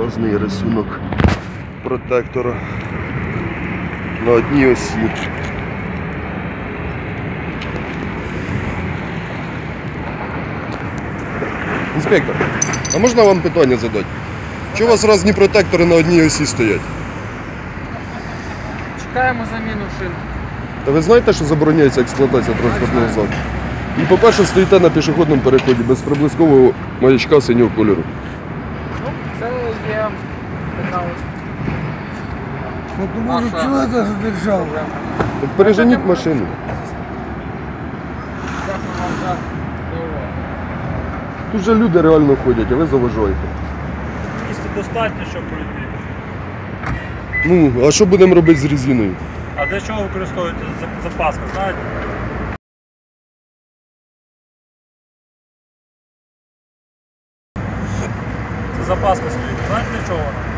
Вказаний рисунок протектора на одній осі. Інспектор, а можна вам питання задати? Чого у вас різні протектори на одній осі стоять? Чекаємо заміну шин. Та ви знаєте, що забороняється експлуатація транспортного засобу? І по-перше, стоїте на пішохідному переході без приблизкового маячка синього кольору. Ну, це є така ось Потому что человека задержал. Так переженіть машину. Тут же люди реально ходять, а ви заважаєте. Місця достатньо, щоб пройти. Ну, а що будемо робити з резиною? А для чого використовуєте за- запаска, знаєте? Це запаска стоїть. Знаєте для чого вона?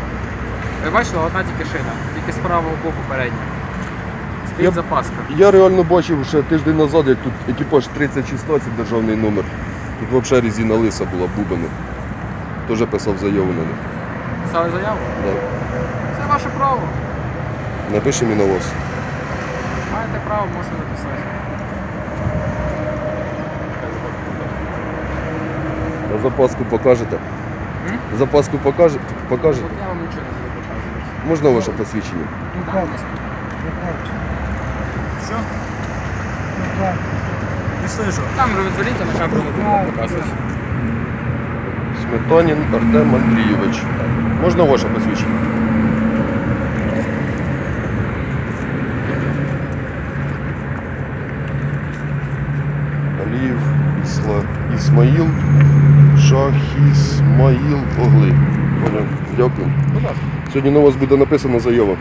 Ви бачили, одна тільки шина, тільки з правого боку передня. Стоїть Я- запаска. Я реально бачив ще тиждень назад, як тут екіпаж 3016 державний номер. Тут взагалі резина лиса була бубена. Теж писав заяву на них. Писали заяву? Да. Це ваше право. Напишемо і на вас. Маєте право, можете написати. А запаску покажете? М? Запаску покажете? покажете? От я вам нічого не. Можна ваше посвідчення? Що? Не слышу. Камеру відвеліть, а на камеру не буду показувати. Сметанін Артем Андрійович. Можна ваше посвідчення? Аліїв Ісла... Ісмаїл Шахісмаїл Огли. Поняв. Дякую. Будь. Сьогодні на вас буде написана заява.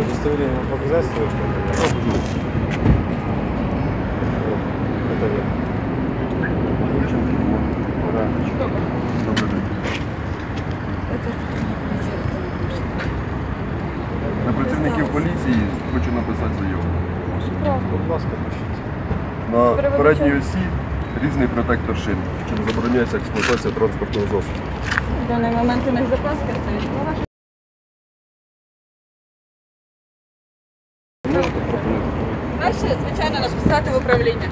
Удостоверение показательства, что ли? Это я. На працівників поліції хочу написати заяву. Будь ласка, пишіть. На передній осі різний протектор шин, чим забороняється експлуатація транспортного засобу. В даний момент у них запаска стоїть. Ну, ваша? Краще, звичайно, написати в управління.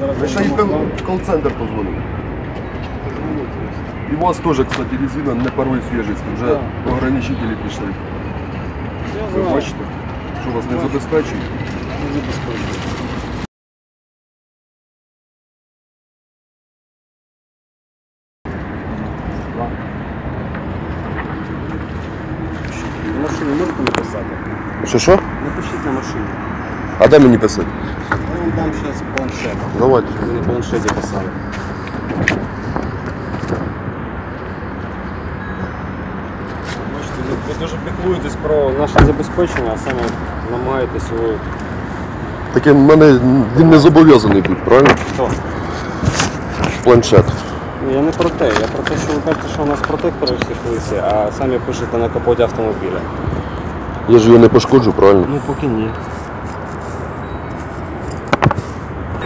Ви ще й в кол-центр позвонили. І у вас теж, кстати, резина не первої свіжості, вже ограничителі пішли. Я Ви знаю. бачите, що вас не забезпечують. Не забезпечую. На машині можете написати? Що що? Напишіть на машині. А де мені писати? Вам дам зараз планшет. Давайте. На планшеті писали. Бачите, ви, ви дуже піклуєтесь про наше забезпечення, а самі намагаєтесь його. Таке мене він не зобов'язаний бути, правильно? Хто? Планшет. Ні, Я не про те. Я про те, що ви кажете, що у нас протектори всі колесі, а самі пишете на капоті автомобіля. Я ж його не пошкоджу, правильно? Ну поки ні.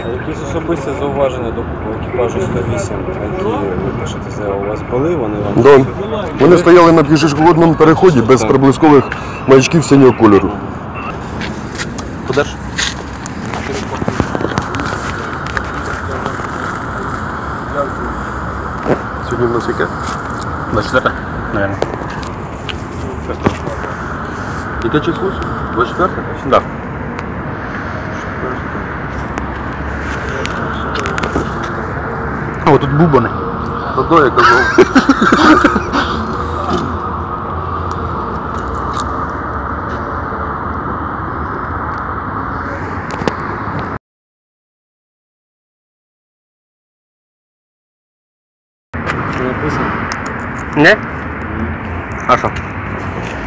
А якісь особисті зауваження до екіпажу 108, які ви пишете заяву, у вас були, вони вам Да. Вони стояли на пішохідному переході без приблизкових маячків синього кольору. Подальше. Сьогодні в нас яке? 24, наверное. Яке число? 24? Да. О, тут бубани. Та да, я казав. Що написано? Не? А що?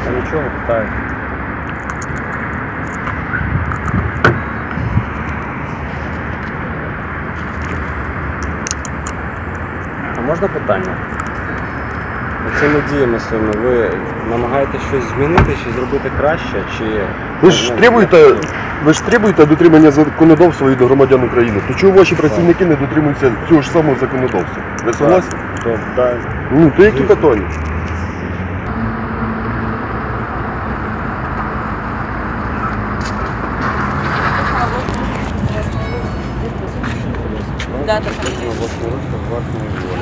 Та нічого, питаю. Можна питання? Цими діями своїми ви намагаєтесь щось змінити, чи зробити краще, чи. Ви ж Ну, требуєте, ви ж требуєте дотримання законодавства від громадян України. То чого ваші працівники не дотримуються цього ж самого законодавства? Ви согласні? То, да, Ну, то які питання? Дата Ну.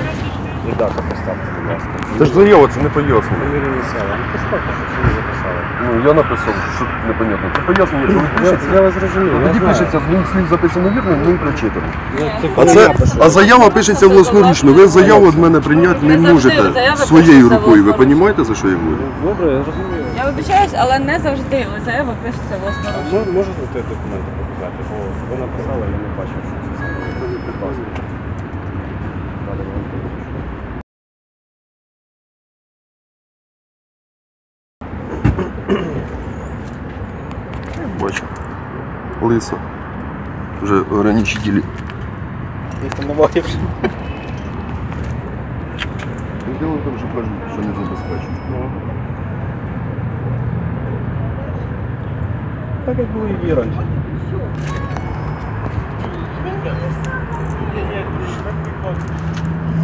І поставте, будь ласка. Це ж заява, це не пояснення. Намірені села. Ну, поставте, що це не записали. Ну, я написав, що тут непонятно. Це пояснення, коли Я, пишеться. я вас зрозумів. Ну, я тоді знаю. пишеться, з моїх слів записано вірно, ну і прочитано. Це А, це, а заява пишеться власноручно. Ви заяву від мене прийняти не Не можете своєю рукою. Ви розумієте, за що я говорю? Добре, я розумію. Я вибачаюсь, але не завжди заява пишеться власноруч. мо- Можете документи показати? Бо ви написали, я не бачив, що Бачу. Лисо. Вже ограничителі. Ну, Діло в тому, що кажуть, що не забезпечено. Так як було і раніше.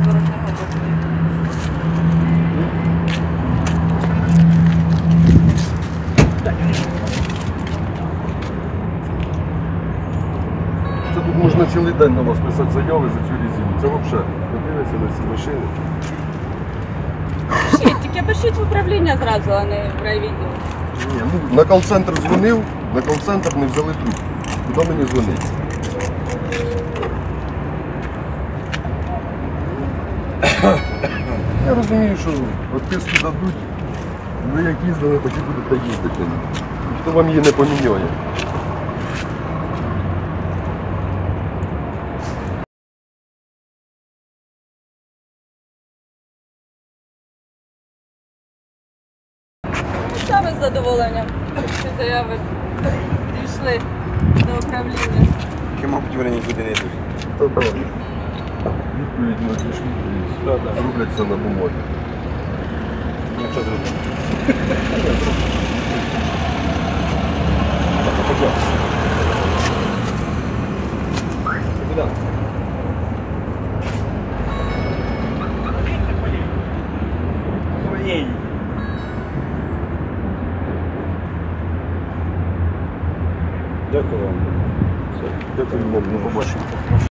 Це День на вас писати заяви за цю резину. Це взагалі. Подивися на ці машини. Пишіть, тільки пишіть в управління зразу, а не в райвідділ. Ні, ну, на кол-центр дзвонив, на кол-центр не взяли трубку. Куди мені дзвонити? Я розумію, що відписки дадуть, ви як їздили, так і будете їздити. Ніхто вам її не поміняє. Саме з задоволенням. що заяви дійшли до управління. Мабуть, вони нікуди не йдуть. Відповідь на ті штуки зроблять все на бумагі. Якщо зробити. Дякую вам. Дякую вам, до побачення.